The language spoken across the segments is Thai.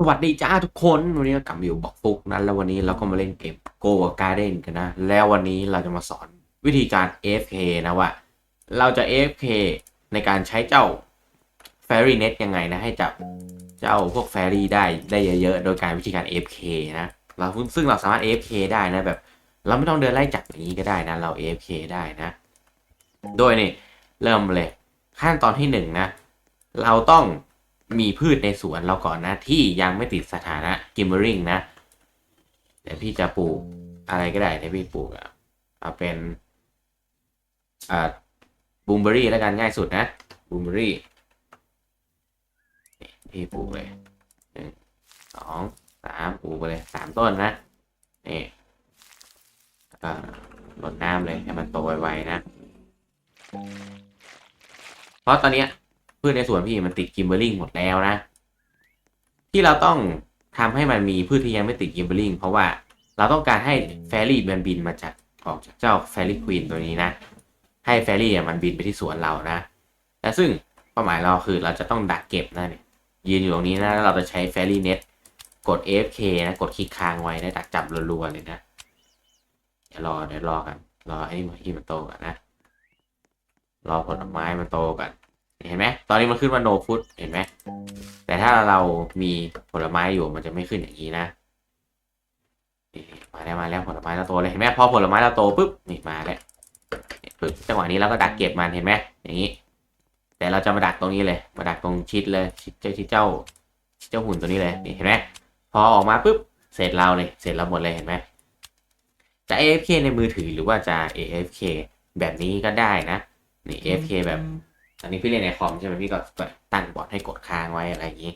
สวัสดีจ้าทุกคนวันนี้กลับมาอยู่บอกฟุกนั้น แล้ววันนี้เราก็มาเล่นเกม Go Garden กันนะ แล้ววันนี้เราจะมาสอนวิธีการ AFK นะว่า เราจะ AFK ในการใช้เจ้า Fairy Net ยังไงนะ ให้จับเจ้าพวก Fairy ได้ได้เยอะๆ โดยการวิธีการ AFK นะ เราซึ่งเราสามารถ AFK ได้นะแบบ เราไม่ต้องเดินไล่จับอย่างนี้ก็ได้นะ เรา AFK ได้นะ โดยนี่เริ่มเลยขั้นตอนที่หนึ่งนะเราต้อง มีพืชในสวนเราก่อนนะ ที่ยังไม่ติดสถานะกิมเบอริงนะ เดี๋ยวพี่จะปลูกอะไรก็ได้เดี๋ยวพี่ปลูกอะเอาเป็นอ่าบูมเบอรี่แล้วกันง่ายสุดนะบูมเบอรี่พี่ปลูกเลยหนึ่งสองสามปลูกไปเลยสามต้นนะนี่ก็รดน้ำเลยให้มันโตไวๆนะ เพราะตอนเนี้ย พืชในสวนพี่มันติดกิมเบอร์ลิงหมดแล้วนะ ที่เราต้องทำให้มันมีพืชที่ยังไม่ติดกิมเบอร์ลิงเพราะว่าเราต้องการให้แฟรี่มันบินมาจากออกจากเจ้าแฟรี่ควีนตัวนี้นะ ให้แฟรี่มันบินไปที่สวนเรานะและซึ่งเป้าหมายเราคือเราจะต้องดักเก็บนะเนี่ยยืนอยู่ตรงนี้นะแล้วเราจะใช้แฟรี่เน็ตกด AFK นะกดคลิกค้างไว้นะดักจับรัวๆเลยนะเดี๋ยวรอเดี๋ยวรอกันรอไอ้ที่มันโตก่อนนะ รอผลไม้มันโตก่อน เห็นไหมตอนนี้มันขึ้นว่า no food เห็นไหมแต่ถ้าเรามีผลไม้อยู่มันจะไม่ขึ้นอย่างนี้นะมาแล้วมาแล้วผลไม้เราโตเลยเห็นไหมพอผลไม้เราโตปุ๊บนี่มาแล้วปึ๊บจังหวะนี้เราก็ดักเก็บมันเห็นไหมอย่างนี้ แต่เราจะมาดักตรงนี้เลย มาดักตรงชิดเลยชิดเจ้าชิดเจ้าเจ้าหุ่นตัวนี้เลยนี่เห็นไหมพอออกมาปุ๊บเสร็จเราเลยเสร็จเราหมดเลยเห็นไหมจะ AFK ในมือถือหรือว่าจะ AFK แบบนี้ก็ได้นะนี่ AFK แบบ อันนี้พี่เล่นในคอมใช่ไหมพี่ก็กดตั้งบอทให้กดค้างไว้อะไรอย่างนี้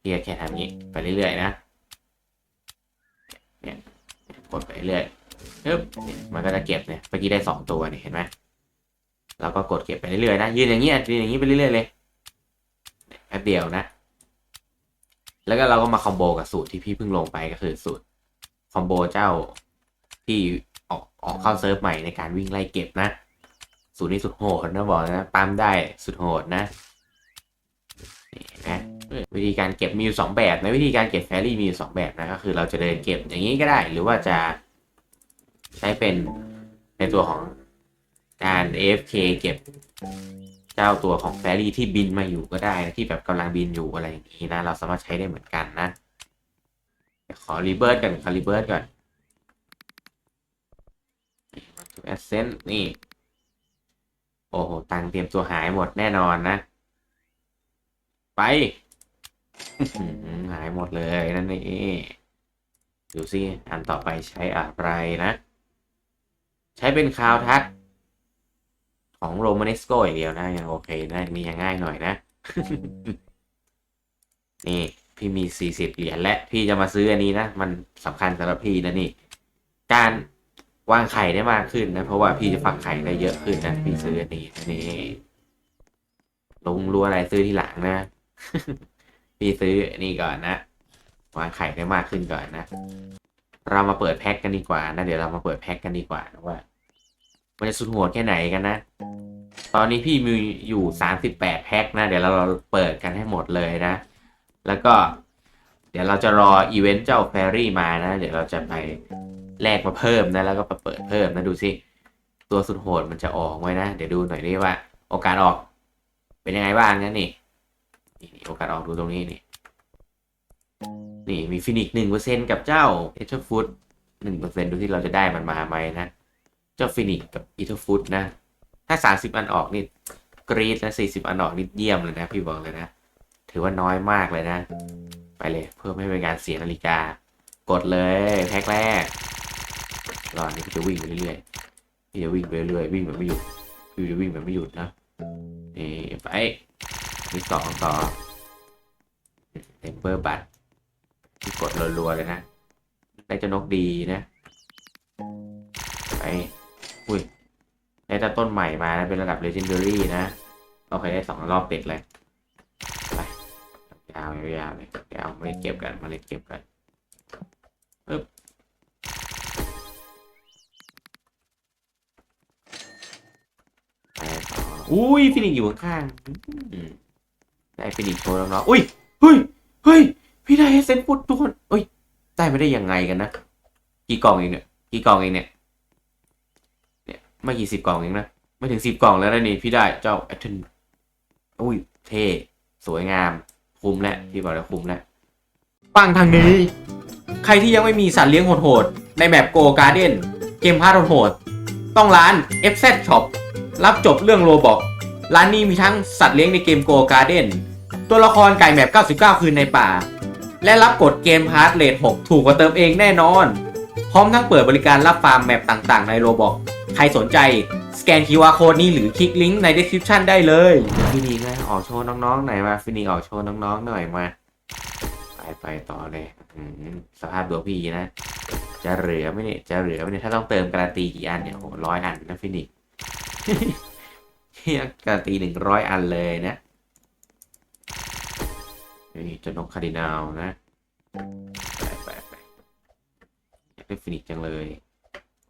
พี่ก็แค่ทำอย่างนี้ไปเรื่อยๆนะเนี่ยกดไปเรื่อยปึ๊บมันก็จะเก็บเนี่ยเมื่อกี้ได้สองตัวเนี่ยเห็นไหมเราก็กดเก็บไปเรื่อยๆนะยืนอย่างนี้ยยืนอย่างนี้ไปเรื่อยๆเลยแป๊บเดียวนะ แล้วก็เราก็มาคอมโบกับสูตรที่พี่เพิ่งลงไปก็คือสูตรคอมโบเจ้าที่ออกออกเข้าเซิร์ฟใหม่ในการวิ่งไล่เก็บนะ สูตรนี้สุดโหดนะบอกนะปั๊มได้สุดโหดนะนี่นะวิธีการเก็บมีอยู่สองแบบนะวิธีการเก็บแฟรี่มีอยู่สองแบบนะก็คือเราจะเดินเก็บอย่างนี้ก็ได้ หรือว่าจะใช้เป็นในตัวของการ AFK เก็บเจ้าตัวของแฟรี่ที่บินมาอยู่ก็ได้นะที่แบบกำลังบินอยู่อะไรอย่างนี้นะ เราสามารถใช้ได้เหมือนกันนะขอรีเบิร์ตกันขอรีเบิร์ตก่อนแอสเซนต์นี่ โอ้โห ตังเตรียมตัวหายหมดแน่นอนนะ ไป หายหมดเลยนั่นนี่ดูสิอันต่อไปใช้อะไรนะ ใช้เป็นคาวทัศของโรมานิสโกอย่างเดียวนะยังโอเคนะนี่ยังง่ายหน่อยนะ นี่พี่มีสี่สิบเหรียญและ พี่จะมาซื้ออันนี้นะ มันสำคัญสำหรับพี่นะนี่ การ วางไข่ได้มากขึ้นนะ เพราะว่าพี่จะฟักไข่ได้เยอะขึ้นนะพี่ซื้ออันนี้อันนี้ ลงรู้อะไรซื้อที่หลังนะ พี่ซื้ออันนี้ก่อนนะวางไข่ได้มากขึ้นก่อนนะ เรามาเปิดแพ็คกันดีกว่านะเดี๋ยวเรามาเปิดแพ็คกันดีกว่านะว่ามันจะสุดโหดแค่ไหนกันนะตอนนี้พี่มีอยู่สามสิบแปดแพ็คนะ เดี๋ยวเราเปิดกันให้หมดเลยนะ แล้วก็ เดี๋ยวเราจะรออีเวนต์เจ้าแฟรี่มานะ เดี๋ยวเราจะไป แลกมาเพิ่มนะแล้วก็มาเปิดเพิ่มนะดูสิตัวสุดโหดมันจะออกไว้นะ เดี๋ยวดูหน่อยดิว่า โอกาสออก เป็นยังไงบ้างนะนี่นี่นี่โอกาสออกดูตรงนี้นี่นี่มีฟินิกหนึ่งเปอร์เซ็นกับเจ้าเอเทอร์ฟุตหนึ่งเปอร์เซ็นดูที่เราจะได้มันมาไหมนะ เจ้าฟินิกกับอีเทอร์ฟุตนะ ถ้าสามสิบอันออกนี่กรีดและสี่สิบอันออกนี่เยี่ยมเลยนะ พี่บอกเลยนะ ถือว่าน้อยมากเลยนะ ไปเลยเพื่อไม่เป็นการเสียนาฬิกา กดเลยแพ็คแรก รอนี้พี่จะวิ่งไปเรื่อยๆพี่จะวิ่งไปเรื่อยๆวิ่งแบบไม่หยุดพี่จะวิ่งแบบไม่หยุดนะนี่ไปที่สองต่อเทมเปอร์บัตที่กดรัวๆเลยนะได้เจะนกดีนะไปอุ้ยได้ต่ต้นใหม่มานะเป็นระดับ legendary นะเราเคยได้สองรอบติดเลยไปยาวยาวเลยยาวไม่เก็บกันมาเลยเก็บกัน อุ้ยฟินิกอยู่ข้างๆได้ฟินิกโชว์แล้วเนาะอุ้ยเฮ้ยเฮ้ยพี่ได้เซนฟุตทุกคนเอ้ยได้ไม่ได้ยังไงกันนะกี่กล่องเองเนี่ยกี่กล่องเองเนี่ยเนี่ยไม่กี่สิบกล่องเองนะไม่ถึงสิบกล่องแล้วนะนี่พี่ได้เจ้าแอตเทนอุ้ยเท่สวยงาม คุ้มแล้วพี่บอกแล้วคุ้มแล้วฟังทางนี้ ใครที่ยังไม่มีสัตว์เลี้ยงโหดๆในแมปโกการ์เด้นเกมพาร์ทโหดๆต้องร้าน FZ Shop รับจบเรื่องโรบอกร้านนี้มีทั้งสัตว์เลี้ยงในเกมโกการ์เด้นตัวละครไก่แมป99 คืนในป่า และรับกดเกมพาร์ทเลท6ถูกกว่าเติมเองแน่นอน พร้อมทั้งเปิดบริการรับฟาร์มแมปต่างๆ ในโรบอกใครสนใจสแกน QR Code นี้หรือคลิกลิงก์ใน description ได้เลยฟินิกนะออกโชว์น้องๆหน่อยมาฟินิกออกโชว์น้องๆหน่อยมาไปไปต่อเลยสภาพตัวพี่นะ จะเหลือไหมเนี่ยจะเหลือไหมเนี่ยถ้าต้องเติมการันตีกี่อันเนี่ยโหร้อยอันนะฟินิก เฮียการตีหนึ่งร้อยอันเลยนะนี่จะนกคาร์ดินาลนะไปไปไปอยากได้ฟินิกจังเลย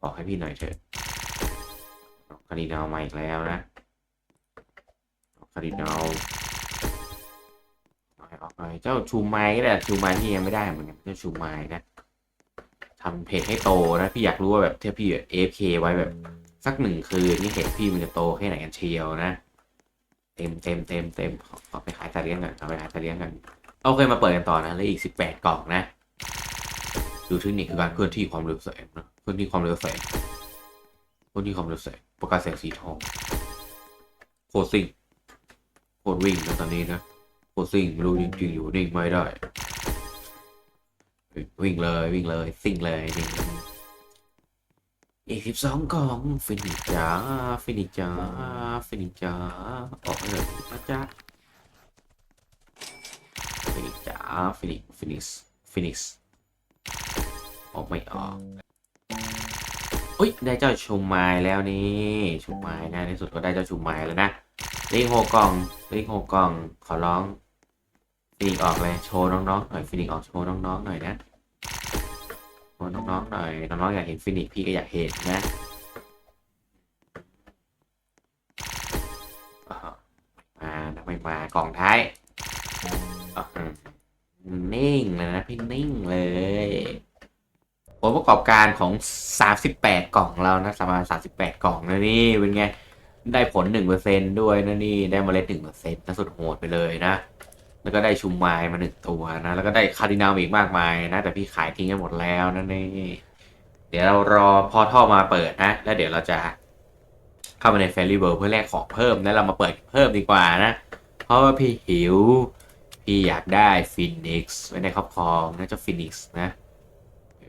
ออกให้พี่หน่อยเถอะนกคาร์ดินาลมาอีกแล้วนะนกคาร์ดินาลออกให้ออกหน่อยเจ้าชูไม้ก็ได้ชูไม้ที่ยังไม่ได้เหมือนกันเจ้าชูไม้นะทำเพจให้โตนะ พี่อยากรู้ว่าแบบถ้าพี่เอฟเคไว้แบบ สักหนึ่งคืนนี่เห็ดพี่มันจะโตแค่ไหนกันเชียวนะ เต็มเต็มเต็มเต็มขอไปขายตาเลี้ยงกันเอาไปขายตาเลี้ยงกันโอเคมาเปิดกันต่อนะแล้วอีกสิบแปดกล่องนะ ดูเทคนิคคือการเคลื่อนที่ความเร็วแสงนะเคลื่อนที่ความเร็วแสงเคลื่อนที่ความเร็วแสงประกายแสงสีทองโคตรซิ่งโคตรวิ่งนะตอนนี้นะโคตรซิ่งไม่รู้จริงๆอยู่นิ่งไม่ได้ วิ่งเลยวิ่งเลยซิ่งเลยนี่ อีกสิบสองกล่องฟินิกจ้าฟินิกจ้าฟินิกจ้าออกเลยนะจ๊ะฟินิกจ้าฟินิฟินิสฟินิสออกไม่ออกอุ้ยได้เจ้าชุมไม้แล้วนี่ชุมไม้นะในสุดก็ได้เจ้าชุมไม้แล้วนะเลขหกกล่องเลขหกกล่องขอร้องฟินิกออกเลยโชว์น้องๆหน่อยฟินิกออกโชว์น้องๆหน่อยนะ ว์น้องๆหน่อย น้องๆอยากเห็นฟินิกพี่ก็อยากเห็นนะอ่ามาไม่มากล่องท้ายนิ่งเลยนะพี่นิ่งเลยผลประกอบการของ 38 กล่องเรานะประมาณ38 กล่องนะนี่เป็นไง ได้ผล 1%ด้วยนะนี่ ได้เมล็ด1%นะสุดโหดไปเลยนะ แล้วก็ได้ชุมไมายมาหนึ่งตัวนะ แล้วก็ได้คาร์ดินาลอีกมากมายนะ แต่พี่ขายทิ้งกันหมดแล้วนะนี่เดี๋ยวเรารอพอท่อมาเปิดนะ แล้วเดี๋ยวเราจะเข้ามาในเฟรลี่เวิร์เพื่อแลกของเพิ่มแล้วเรามาเปิดเพิ่มดีกว่านะ เพราะว่าพี่หิว พี่อยากได้ฟินิกซ์ไว้ในครอบครองนะเจ้าฟินิกซ์นะ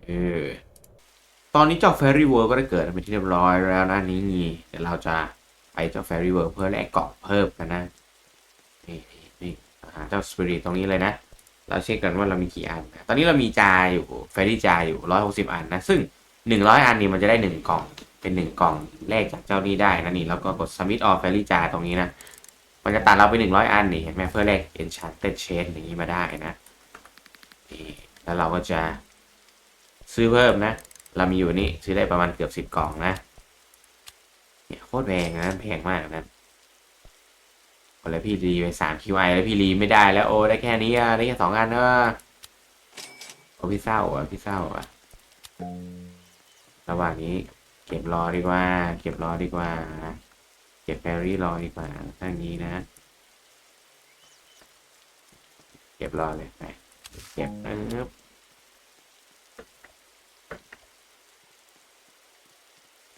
เออตอนนี้เจ้า Fairy World ก็ได้เกิดเป็นที่เรียบร้อยแล้วนะนี่เดี๋ยวเราจะไปเจ้า Fairy World เพื่อแลกกล่องเพิ่มกันนะ เจ้า Spirit ตรงนี้เลยนะ เราเช็คกันว่าเรามีกี่อัน ตอนนี้เรามีจาอยู่ Fairy จาอยู่160อันนะ ซึ่ง100อันนี้มันจะได้1กล่อง เป็น1กล่องแลกจากเจ้านี้ได้นะนี่แล้วก็กด Submit All Fairy จาตรงนี้นะ มันจะตัดเราไปหนึ่งร้อยอันนี่เห็นไหมเพื่อแลก enchanted chain อย่างนี้มาได้นะนี่แล้วเราก็จะซื้อเพิ่มนะ เรามีอยู่นี่ซื้อได้ประมาณเกือบสิบกล่องนะเนี่ยโคตรแพงนะแพงมากนะ แล้วพี่รีไปสามคิวไอแล้วพี่รีไม่ได้แล้วโอ้ได้แค่นี้อะได้แค่สองอันเนอะโอ้พี่เศร้าอะพี่เศร้าอะระหว่างนี้ เก็บรอดีกว่า เก็บรอดีกว่า เก็บแฟรี่รอดีกว่าทางนี้นะ เก็บรอเลยไปเก็บปึ๊บ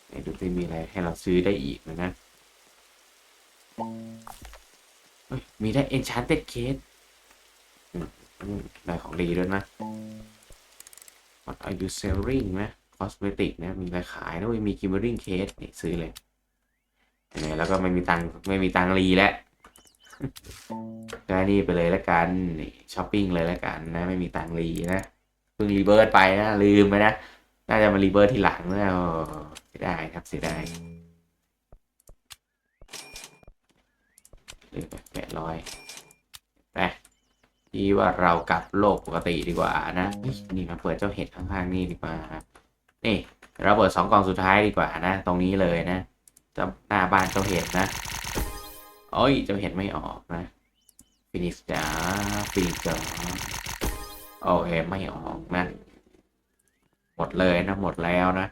ไหนดูสิมีอะไรให้เราซื้อได้อีกนะนะ มีได้ enchanted case ได้ของดีด้วยนะ what are you selling นะ cosmetic นะ มีอะไรขายนะเว้ยมี glimmering case นี่ซื้อเลยนไหมแล้วก็ไม่มีตังไม่มีตังรีแล้วก็นี่ไปเลยแล้วกันนี่ช้อปปิ้งเลยแล้วกันนะ ไม่มีตังรีนะเพิ่งรีเบิร์ตไปนะ ลืมไปนะ น่าจะมารีเบิร์ตทีหลังนะโอ้เสียดายครับเสียดาย เลยแปดร้อยไปที่ว่าเรากลับโลกปกติดีกว่านะนี่มาเปิดเจ้าเห็ดข้างๆนี่ดีกว่านี่เราเปิดสองกล่องสุดท้ายดีกว่านะ ตรงนี้เลยนะจ้าหน้าบ้านเจ้าเห็ดนะโอ้ยเจ้าเห็ดไม่ออกนะฟินิกส์จ้าฟินิกส์จ้าโอเคไม่ออกนะหมดเลยนะหมดแล้วนะ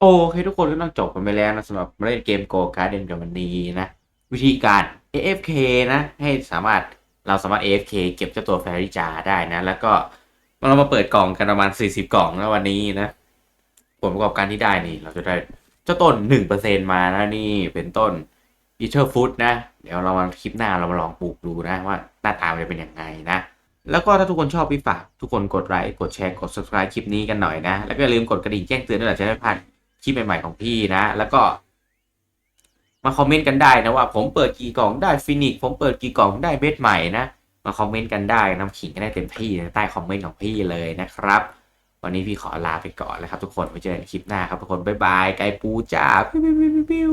โอเคทุกคนก็ต้องจบกันไปแล้วนะสำหรับเล่นเกมโกการ์ดเดนกับวันนี้นะ วิธีการ AFK นะ ให้สามารถเราสามารถ AFK เก็บเจ้าตัวแฟริจาได้นะ แล้วก็เรามาเปิดกล่องกันประมาณ 40 กล่องนะวันนี้นะ ผลประกอบการที่ได้นี่ เราจะได้เจ้าต้น 1%มานะนี่เป็นต้น e t h e r Food นะ เดี๋ยวเรามาคลิปหน้าเรามาลองปลูกดูนะว่าหน้าตามันจะเป็นยังไงนะแล้วก็ถ้าทุกคนชอบพี่ฝาก ทุกคนกดไลค์กดแชร์กด subscribe คลิปนี้กันหน่อยนะ แล้วก็อย่าลืมกดกระดิ่งแจ้งเตือนด้วยนะจะได้ไม่พลาด คลิปใหม่ ๆ ของพี่นะ แล้วก็มาคอมเมนต์กันได้นะว่า ผมเปิดกี่กล่องได้ฟินิกผมเปิดกี่กล่องได้เบสใหม่นะ มาคอมเมนต์กันได้น้ำขิงกันได้เต็มที่ใต้คอมเมนต์ของพี่เลยนะครับ วันนี้พี่ขอลาไปก่อนแล้วครับ ทุกคนไว้เจอกันคลิปหน้าครับทุกคนบ๊ายบายไกปูจ้าปิ้วปิ้วปิ้วปิ้ว